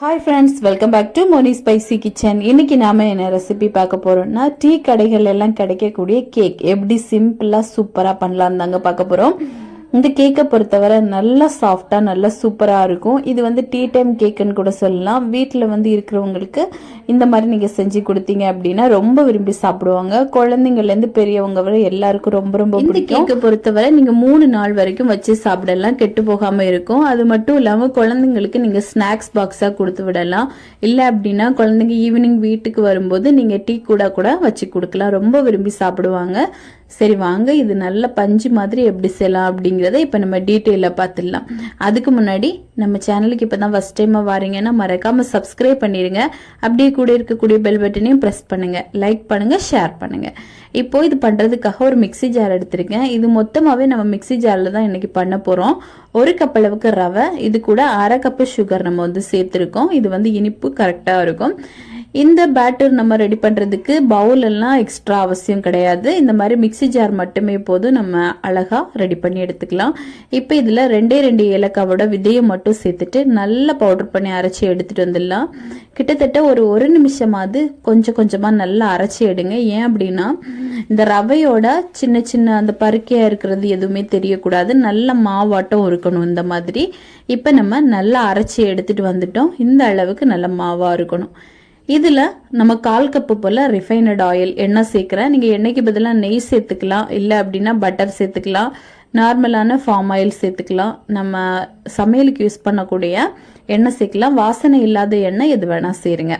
Hi friends welcome back to Moni spicy kitchen இன்னைக்கு நாம என்ன ரெசிபி பார்க்க போறோம்னா டீ கடைகள் எல்லாம் கிடைக்கக்கூடிய கேக் எப்படி சிம்பிளா சூப்பரா பண்ணலாம் தாங்க பார்க்க போறோம். இந்த கேக்கை பொறுத்தவரை நல்லா சாஃப்டா நல்லா சூப்பரா இருக்கும். இது வந்து டீ டைம் கேக்குன்னு கூட சொல்லலாம். வீட்டில் வந்து இருக்கிறவங்களுக்கு இந்த மாதிரி நீங்க செஞ்சு கொடுத்தீங்க அப்படின்னா ரொம்ப விரும்பி சாப்பிடுவாங்க. குழந்தைங்கள்ல இருந்து பெரியவங்க வரை எல்லாருக்கும் ரொம்ப ரொம்ப பிடிக்கும். கேக்கை பொறுத்தவரை நீங்க மூணு நாள் வரைக்கும் வச்சு சாப்பிடலாம். கெட்டு போகாம இருக்கும். அது மட்டும் இல்லாம குழந்தைங்களுக்கு நீங்க ஸ்நாக்ஸ் பாக்ஸா கொடுத்து விடலாம். இல்ல அப்படின்னா குழந்தைங்க ஈவினிங் வீட்டுக்கு வரும்போது நீங்க டீ கூட கூட வச்சு கொடுக்கலாம். ரொம்ப விரும்பி சாப்பிடுவாங்க. சரி வாங்க. இது நல்ல பஞ்சு மாதிரி எப்படி செய்யலாம் அப்படிங்கிறத இப்போ நம்ம டீட்டெயிலில் பார்த்துடலாம் அதுக்கு முன்னாடி நம்ம சேனலுக்கு இப்போ தான் ஃபஸ்ட் டைமாக வாரீங்கன்னா மறக்காமல் சப்ஸ்கிரைப் பண்ணிடுங்க அப்படியே கூட இருக்கக்கூடிய பெல் பட்டனையும் ப்ரெஸ் பண்ணுங்க. லைக் பண்ணுங்க ஷேர் பண்ணுங்க. இப்போ இது பண்ணுறதுக்காக ஒரு மிக்சி ஜார் எடுத்திருக்கேன். இது மொத்தமாகவே நம்ம மிக்சி ஜாரில் தான் இன்னைக்கு பண்ண போகிறோம் ஒரு கப் அளவுக்கு ரவை இது கூட அரை கப்பு சுகர் நம்ம வந்து சேர்த்துருக்கோம். இது வந்து இனிப்பு கரெக்டாக இருக்கும். இந்த பேட்டர் நம்ம ரெடி பண்ணுறதுக்கு பவுல் எல்லாம் எக்ஸ்ட்ரா அவசியம் கிடையாது. இந்த மாதிரி மிக்சி ஜார் மட்டுமே போதும் நம்ம அழகாக ரெடி பண்ணி எடுத்துக்கலாம். இப்போ இதில் ரெண்டே ரெண்டு ஏலக்காவோட விதையை மட்டும் சேர்த்துட்டு நல்லா பவுடர் பண்ணி அரைச்சி எடுத்துகிட்டு வந்துடலாம். கிட்டத்தட்ட ஒரு ஒரு நிமிஷமாவது கொஞ்சம் கொஞ்சமாக நல்லா அரைச்சி எடுங்க. ஏன் அப்படின்னா இந்த ரவையோட சின்ன சின்ன அந்த பருக்கையாக இருக்கிறது எதுவுமே தெரியக்கூடாது. நல்ல மாவாட்டம் இருக்கணும் இந்த மாதிரி. இப்போ நம்ம நல்லா அரைச்சி எடுத்துகிட்டு வந்துட்டோம். இந்த அளவுக்கு நல்ல மாவாக இருக்கணும். இதில் நம்ம கால் கப்பு போல் ரிஃபைனட் ஆயில் எண்ணெய் சேர்க்குறேன் நீங்கள் எண்ணெய்க்கு பதிலாக நெய் சேர்த்துக்கலாம். இல்லை அப்படின்னா பட்டர் சேர்த்துக்கலாம். நார்மலான ஃபார்ம் ஆயில் சேர்த்துக்கலாம். நம்ம சமையலுக்கு யூஸ் பண்ணக்கூடிய எண்ணெய் சேர்க்கலாம். வாசனை இல்லாத எண்ணெய் எது வேணால் சேருங்க.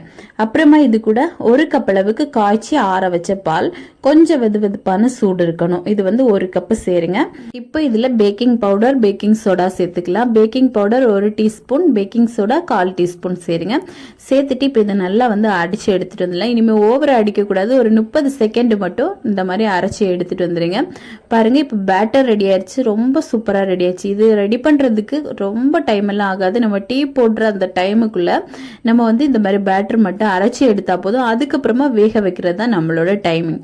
அப்புறமா இது கூட ஒரு கப் அளவுக்கு காய்ச்சி ஆற வச்ச பால் கொஞ்சம் வெது வெதுப்பான சூடு இருக்கணும். இது வந்து ஒரு கப்பு சேருங்க. இப்போ இதில் பேக்கிங் பவுடர் பேக்கிங் சோடா சேர்த்துக்கலாம். பேக்கிங் பவுடர் ஒரு டீஸ்பூன் பேக்கிங் சோடா கால் டீஸ்பூன் சேருங்க. சேர்த்துட்டு இப்போ இதை நல்லா வந்து அடித்து எடுத்துகிட்டு வந்துடலாம். இனிமேல் ஓவராக அடிக்கக்கூடாது. ஒரு முப்பது செகண்ட் மட்டும் இந்த மாதிரி அரைச்சி எடுத்துகிட்டு வந்துடுங்க பாருங்கள் இப்போ பேட்டர் ரெடி ஆயிடுச்சு ரொம்ப சூப்பராக ரெடி ஆயிடுச்சு இது ரெடி பண்ணுறதுக்கு ரொம்ப டைம் எல்லாம் ஆகாது. நம்ம டீ போடுற அந்த டைமுக்குள்ளே நம்ம வந்து இந்த மாதிரி பேட்டர் மட்டும் அரைச்சி எடுத்தால் போதும். அதுக்கப்புறமா வேக வைக்கிறது தான் நம்மளோட டைமிங்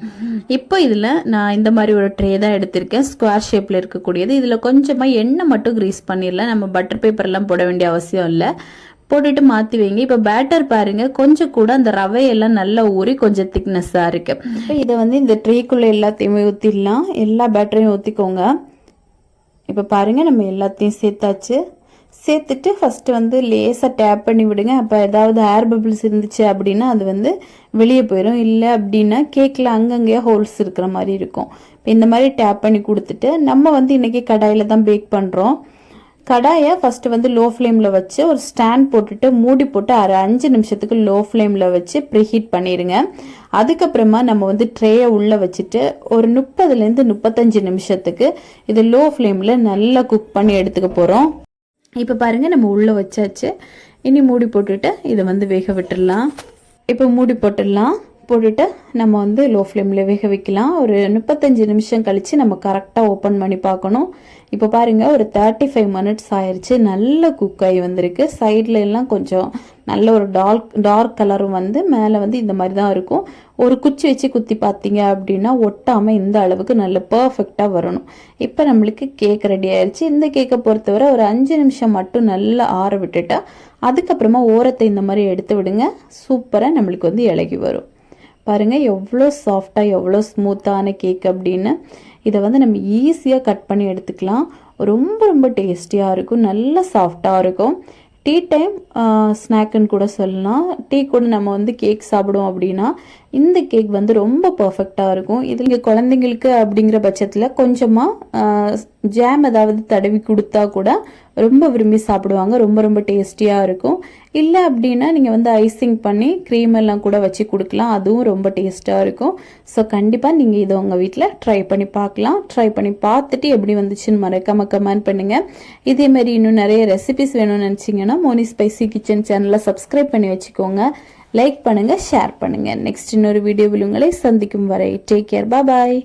இப்போ இதில் நான் இந்த மாதிரி ஒரு ட்ரே தான் எடுத்திருக்கேன். ஸ்கொயர் ஷேப்பில் இருக்கக்கூடியது. இதில் கொஞ்சமாக எண்ணெய் மட்டும் க்ரீஸ் பண்ணிடலாம். நம்ம பட்டர் பேப்பர்லாம் போட வேண்டிய அவசியம் இல்லை. போட்டுட்டு மாற்றி வைங்க. இப்போ பேட்டர் பாருங்கள் கொஞ்சம் கூட அந்த ரவையெல்லாம் நல்லா ஊறி கொஞ்சம் திக்னஸ்ஸாக இருக்கு. இப்போ இதை வந்து இந்த ட்ரேக்குள்ளே எல்லாத்தையுமே ஊற்றிடலாம் எல்லா பேட்டரையும் ஊற்றிக்கோங்க இப்போ பாருங்கள் நம்ம எல்லாத்தையும் சேர்த்தாச்சு. சேர்த்துட்டு ஃபஸ்ட்டு வந்து லேசாக டேப் பண்ணி விடுங்க. அப்போ ஏதாவது ஏர் பபிள்ஸ் இருந்துச்சு அப்படின்னா அது வந்து வெளியே போயிடும் இல்லை அப்படின்னா கேக்கில் அங்கங்கேயே ஹோல்ஸ் இருக்கிற மாதிரி இருக்கும். இப்போ இந்த மாதிரி டேப் பண்ணி கொடுத்துட்டு நம்ம வந்து இன்றைக்கி கடாயில் தான் பேக் பண்ணுறோம் கடாயை ஃபஸ்ட்டு வந்து லோ ஃப்ளேமில் வச்சு ஒரு ஸ்டாண்ட் போட்டுட்டு மூடி போட்டு அரை அஞ்சு நிமிஷத்துக்கு லோ ஃப்ளேமில் வச்சு ப்ரீஹீட் பண்ணிடுங்க. அதுக்கப்புறமா நம்ம வந்து ட்ரேயை உள்ளே வச்சுட்டு ஒரு முப்பதுலேருந்து முப்பத்தஞ்சு நிமிஷத்துக்கு இது லோ ஃப்ளேமில் நல்லா குக் பண்ணி எடுத்துக்க போகிறோம் இப்போ பாருங்கள் நம்ம உள்ளே வச்சாச்சு. இனி மூடி போட்டுட்டு இதை வந்து வேக விட்டுடலாம். இப்போ மூடி போட்டுடலாம். போட்டுட்டு நம்ம வந்து லோ ஃப்ளேமில் வேக வைக்கலாம். ஒரு முப்பத்தஞ்சு நிமிஷம் கழித்து நம்ம கரெக்டாக ஓப்பன் பண்ணி பார்க்கணும். இப்போ பாருங்கள் ஒரு தேர்ட்டி ஃபைவ் மினிட்ஸ் ஆயிடுச்சு நல்ல குக் ஆகி வந்திருக்கு. சைடில் எல்லாம் கொஞ்சம் நல்ல ஒரு டார்க் டார்க் கலரும் வந்து மேலே வந்து இந்த மாதிரி தான் இருக்கும். ஒரு குச்சி வச்சு குத்தி பார்த்தீங்க அப்படின்னா ஒட்டாமல் இந்த அளவுக்கு நல்ல பர்ஃபெக்டாக வரணும். இப்போ நம்மளுக்கு கேக் ரெடி ஆயிடுச்சு இந்த கேக்கை பொறுத்தவரை ஒரு அஞ்சு நிமிஷம் மட்டும் நல்லா ஆற விட்டுட்டா அதுக்கப்புறமா ஓரத்தை இந்த மாதிரி எடுத்து விடுங்க. சூப்பராக நம்மளுக்கு வந்து இலகி வரும். பாருங்கள் எவ்வளோ சாஃப்டாக எவ்வளோ ஸ்மூத்தான கேக் அப்படின்னு இதை வந்து நம்ம ஈஸியாக கட் பண்ணி எடுத்துக்கலாம். ரொம்ப ரொம்ப டேஸ்டியாக இருக்கும் நல்ல சாஃப்டாக இருக்கும். டீ டைம் ஸ்நாக்குன்னு கூட சொல்லலாம். டீ கூட நம்ம வந்து கேக் சாப்பிடுவோம் அப்படின்னா இந்த கேக் வந்து ரொம்ப பர்ஃபெக்டாக இருக்கும். இது இங்கே குழந்தைங்களுக்கு அப்படிங்கிற பட்சத்தில் கொஞ்சமாக ஜாம் ஏதாவது தடவி கொடுத்தா கூட ரொம்ப விரும்பி சாப்பிடுவாங்க. ரொம்ப ரொம்ப டேஸ்டியாக இருக்கும். இல்லை அப்படின்னா நீங்கள் வந்து ஐசிங் பண்ணி க்ரீம் எல்லாம் கூட வச்சு கொடுக்கலாம். அதுவும் ரொம்ப டேஸ்ட்டாக இருக்கும். ஸோ கண்டிப்பாக நீங்கள் இதை உங்கள் வீட்டில் ட்ரை பண்ணி பார்க்கலாம். ட்ரை பண்ணி பார்த்துட்டு எப்படி வந்துச்சுன்னு மறக்காம கமெண்ட் பண்ணுங்கள் இதேமாரி இன்னும் நிறைய ரெசிபிஸ் வேணும்னு நினச்சிங்கன்னா மோனி ஸ்பைசி கிச்சன் சேனலை சப்ஸ்கிரைப் பண்ணி வச்சுக்கோங்க. லைக் பண்ணுங்கள் ஷேர் பண்ணுங்கள் நெக்ஸ்ட் இன்னொரு வீடியோவில் உங்களை சந்திக்கும் வரை டேக் கேர் பாய்